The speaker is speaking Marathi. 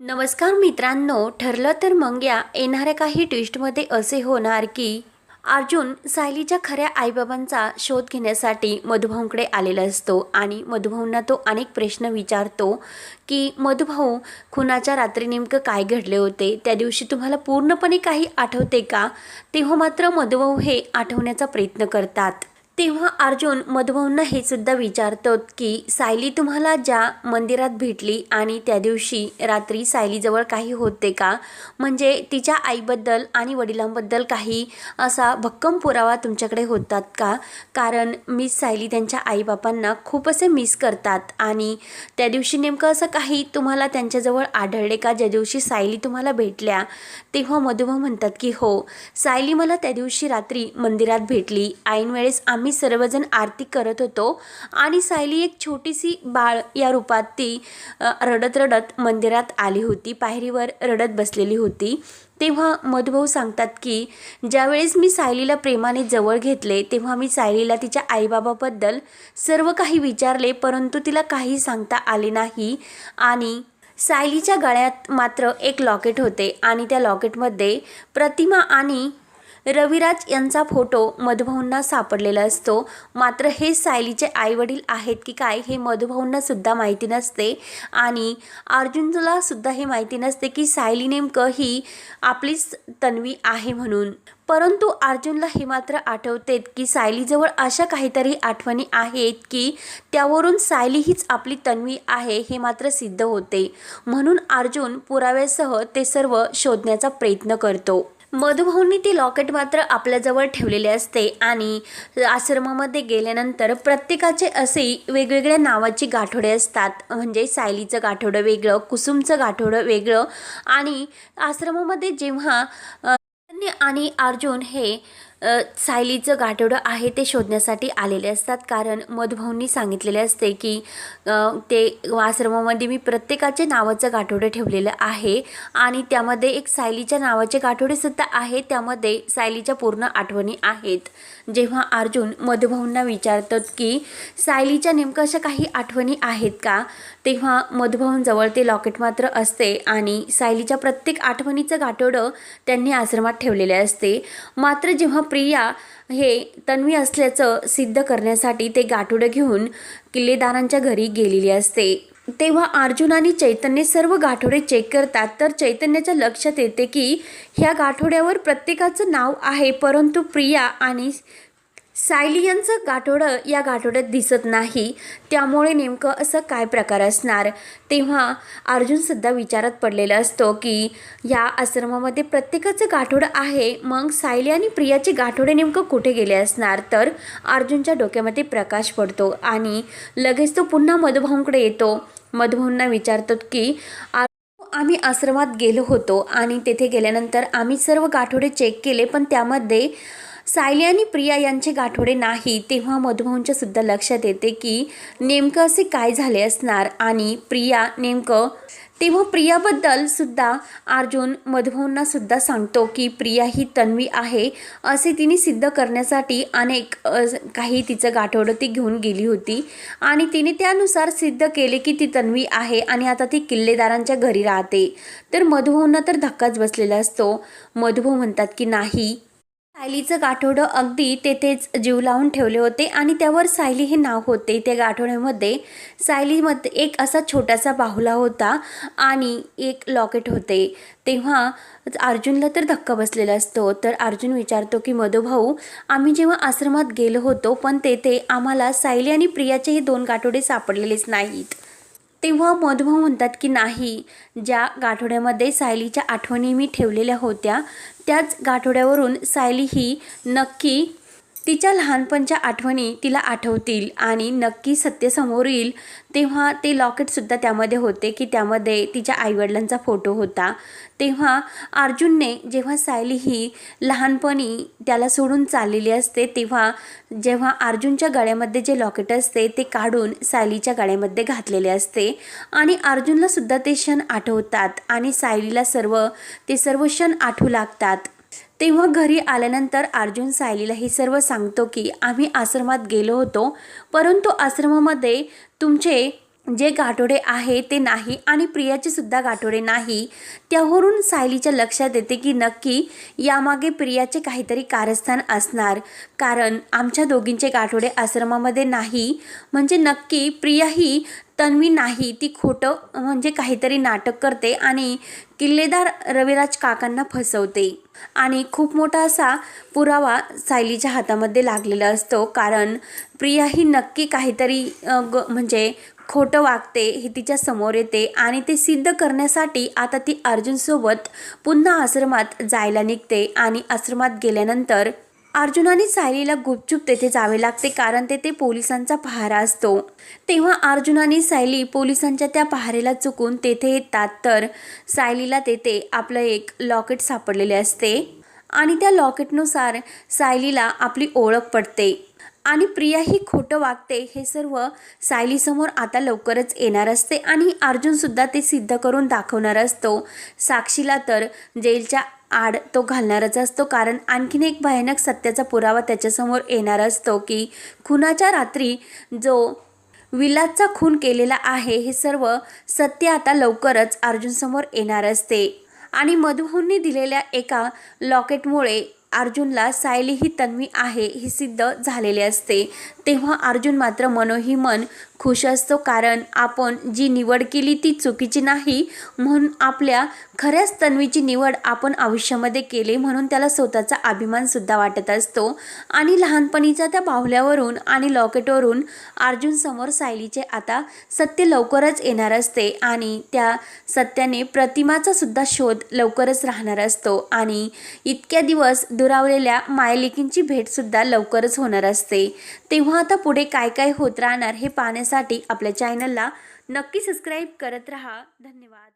नमस्कार मित्रांनो ठरलं तर मग या. येणाऱ्या काही ट्विस्टमध्ये असे होणार की अर्जुन सायलीच्या खऱ्या आईबाबांचा शोध घेण्यासाठी मधुभाऊंकडे आलेला असतो आणि मधुभाऊंना तो अनेक प्रश्न विचारतो की मधुभाऊ खुनाच्या रात्री नेमकं काय घडले होते? त्या दिवशी तुम्हाला पूर्णपणे काही आठवते का? तेव्हा मात्र मधुभाऊ हे आठवण्याचा प्रयत्न करतात. तेव्हा अर्जुन मधुभाऊंना हे सुद्धा विचारतो की सायली तुम्हाला ज्या मंदिरात भेटली आणि त्या दिवशी रात्री सायलीजवळ काही होते का? म्हणजे तिच्या आईबद्दल आणि वडिलांबद्दल काही असा भक्कम पुरावा तुमच्याकडे होतात का? कारण मिस सायली त्यांच्या आईबापांना खूप असे मिस करतात आणि त्या दिवशी नेमकं असं काही तुम्हाला त्यांच्याजवळ आढळले का? ज्या दिवशी सायली तुम्हाला भेटल्या तेव्हा मधुभाऊ म्हणतात की हो सायली मला त्या दिवशी रात्री मंदिरात भेटली. ऐन वेळेस आम्ही सर्वजण आरती करत होतो. आणि सायली एक छोटीशी बाळ या रूपात ती रडत रडत मंदिरात आली होती. पायरीवर रडत बसलेली होती. तेव्हा मधुभाऊ सांगतात की ज्यावेळेस मी सायलीला प्रेमाने जवळ घेतले तेव्हा मी सायलीला तिच्या आईबाबाबद्दल सर्व काही विचारले परंतु तिला काही सांगता आले नाही. आणि सायलीच्या गळ्यात मात्र एक लॉकेट होते. आणि त्या लॉकेटमध्ये प्रतिमा आणि रविराज यांचा फोटो मधुभाऊंना सापडलेला असतो. मात्र हे सायलीचे आईवडील आहेत की काय हे मधुभाऊंना सुद्धा माहिती नसते. आणि अर्जुनला सुद्धा हे माहिती नसते की सायली नेमकं ही आपलीच तन्वी आहे म्हणून. परंतु अर्जुनला हे मात्र आठवतेत की सायलीजवळ अशा काहीतरी आठवणी आहेत की त्यावरून सायली हीच आपली तन्वी आहे हे मात्र सिद्ध होते. म्हणून अर्जुन पुराव्यासह ते सर्व शोधण्याचा प्रयत्न करतो. मधुभाऊंनी ती लॉकेट मात्र आपल्याजवळ ठेवलेले असते आणि आश्रमामध्ये गेल्यानंतर प्रत्येकाचे असे वेगवेगळ्या नावाची गाठोडे असतात. म्हणजे सायलीचं गाठोडं वेगळं कुसुमचं गाठोडं वेगळं आणि आश्रमामध्ये जेव्हा आणि अर्जुन हे सायलीचं गाठोडं आहे ते शोधण्यासाठी आलेले असतात. कारण मधुभाऊंनी सांगितलेले असते की ते आश्रमामध्ये मी प्रत्येकाचे नावाचं गाठोडं ठेवलेलं आहे. आणि त्यामध्ये एक सायलीच्या नावाचे गाठोडेसुद्धा आहे त्यामध्ये सायलीच्या पूर्ण आठवणी आहेत. जेव्हा अर्जुन मधुभाऊंना विचारतात की सायलीच्या नेमकं अशा काही आठवणी आहेत का? तेव्हा मधुभाऊंजवळ ते लॉकेट मात्र असते आणि सायलीच्या प्रत्येक आठवणीचं गाठोडं त्यांनी आश्रमात ठेवलेले असते. मात्र जेव्हा प्रिया हे तन्वी असल्याचं सिद्ध करण्यासाठी ते गाठोडं घेऊन किल्लेदारांच्या घरी गेलेली असते. तेव्हा अर्जुन आणि चैतन्य सर्व गाठोडे चेक करतात. तर चैतन्याच्या लक्षात येते की ह्या गाठोड्यावर प्रत्येकाचं नाव आहे परंतु प्रिया आणि सायलियनचं गाठोडं या गाठोड्यात दिसत नाही. त्यामुळे नेमकं असं काय प्रकार असणार? तेव्हा अर्जुनसुद्धा विचारात पडलेला असतो की या आश्रमामध्ये प्रत्येकाचं गाठोडं आहे मग सायली आणि प्रियाचे गाठोडे नेमकं कुठे गेले असणार? तर अर्जुनच्या डोक्यामध्ये प्रकाश पडतो आणि लगेच तो पुन्हा मधुभाऊंकडे येतो. मधुभाऊंना विचारतो की आम्ही आश्रमात गेलो होतो आणि तेथे गेल्यानंतर आम्ही सर्व गाठोडे चेक केले पण त्यामध्ये सायली आणि प्रिया यांचे गाठोडे नाही तेव्हा मधुभाऊंच्या सुद्धा लक्षात येते की नेमकं असे काय झाले असणार आणि प्रिया नेमकं तेव्हा प्रियाबद्दल सुद्धा अर्जुन मधुभाऊंना सुद्धा सांगतो की प्रिया ही तन्वी आहे असे तिने सिद्ध करण्यासाठी अनेक काही तिचं गाठोडं ती घेऊन गेली होती आणि तिने त्यानुसार सिद्ध केले की ती तन्वी आहे आणि आता ती किल्लेदारांच्या घरी राहते. तर मधुभाऊंना तर धक्काच बसलेला असतो. मधुभाऊ म्हणतात की नाही सायलीचं गाठोडं अगदी तेथेच जीव लावून ठेवले होते आणि त्यावर सायली हे नाव होते. त्या गाठोड्यामध्ये सायलीमध्ये एक असा छोटासा बाहुला होता आणि एक लॉकेट होते. तेव्हा अर्जुनला तर धक्का बसलेला असतो. तर अर्जुन विचारतो की मधुभाऊ आम्ही जेव्हा आश्रमात गेलो होतो पण तेथे आम्हाला सायली आणि प्रियाचे हे दोन गाठोडे सापडलेलेच नाहीत. तेव्हा मधुभाऊ म्हणतात की नाही ज्या गाठोड्यामध्ये सायलीच्या आठवणी मी ठेवलेल्या होत्या त्याच गाठोड्यावरून सायली ही नक्की तिच्या लहानपणच्या आठवणी तिला आठवतील आणि नक्की सत्य समोर येईल तेव्हा ते लॉकेटसुद्धा त्यामध्ये होते की त्यामध्ये तिच्या आईवडिलांचा फोटो होता. तेव्हा अर्जुनने जेव्हा सायली ही लहानपणी त्याला सोडून चाललेली असते तेव्हा जेव्हा अर्जुनच्या गळ्यामध्ये जे लॉकेट असते ते काढून सायलीच्या गळ्यामध्ये घातलेले असते आणि अर्जुनलासुद्धा ते क्षण आठवतात आणि सायलीला सर्व ते सर्व क्षण आठवू लागतात. तेव्हा घरी आल्यानंतर अर्जुन सायलीला हे सर्व सांगतो की आम्ही आश्रमात गेलो होतो परंतु आश्रमामध्ये तुमचे जे गाठोडे आहे ते नाही आणि प्रियाचे सुद्धा गाठोडे नाही त्यावरून सायलीच्या लक्षात येते की नक्की यामागे प्रियाचे काहीतरी कारस्थान असणार. कारण आमच्या दोघींचे गाठोडे आश्रमामध्ये नाही. म्हणजे नक्की प्रिया ही तन्वी नाही ती खोटं म्हणजे काहीतरी नाटक करते आणि किल्लेदार रविराज काकांना फसवते. आणि खूप मोठा असा पुरावा सायलीच्या हातामध्ये लागलेला असतो. कारण प्रिया ही नक्की काहीतरी ग म्हणजे खोटं वागते हे तिच्या समोर येते आणि ते सिद्ध करण्यासाठी आता ती अर्जुनसोबत पुन्हा आश्रमात जायला निघते आणि आश्रमात गेल्यानंतर अर्जुनाने सायलीला गुपचूप तेथे जावे लागते कारण तेथे पोलिसांचा पहारा असतो. तेव्हा अर्जुनाने सायली पोलिसांच्या त्या पहारेला चुकून तेथे येतात तर सायलीला तेथे आपलं एक लॉकेट सापडलेले असते आणि त्या लॉकेटनुसार सायलीला आपली ओळख पडते. आणि प्रिया ही खोटं वागते हे सर्व सायलीसमोर आता लवकरच येणार असते आणि अर्जुनसुद्धा ते सिद्ध करून दाखवणार असतो. साक्षीला तर जेलच्या आड तो घालणारच असतो कारण आणखीन एक भयानक सत्याचा पुरावा त्याच्यासमोर येणार असतो की खुनाच्या रात्री जो विलासचा खून केलेला आहे हे सर्व सत्य आता लवकरच अर्जुनसमोर येणार असते. आणि मधुहूंनी दिलेल्या एका लॉकेटमुळे अर्जुनला सायली ही तन्वी आहे ही सिद्ध झालेले असते. तेव्हा अर्जुन मात्र मनोही मन खुश असतो कारण आपण जी निवड केली ती चुकीची नाही म्हणून आपल्या खऱ्याच तन्वीची निवड आपण आयुष्यामध्ये केले म्हणून त्याला स्वतःचा अभिमानसुद्धा वाटत असतो. आणि लहानपणीच्या त्या बाहुल्यावरून आणि लॉकेटवरून अर्जुन समोर सायलीचे आता सत्य लवकरच येणार असते आणि त्या सत्याने प्रतिमाचा सुद्धा शोध लवकरच राहणार असतो. आणि इतक्या दिवस दुरावलेल्या मायलेकींची भेटसुद्धा लवकरच होणार असते. तेव्हा आता पुढे काय काय होत राहणार हे पाहण्यासाठी आपल्या चॅनलला नक्की सबस्क्राईब करत राहा. धन्यवाद.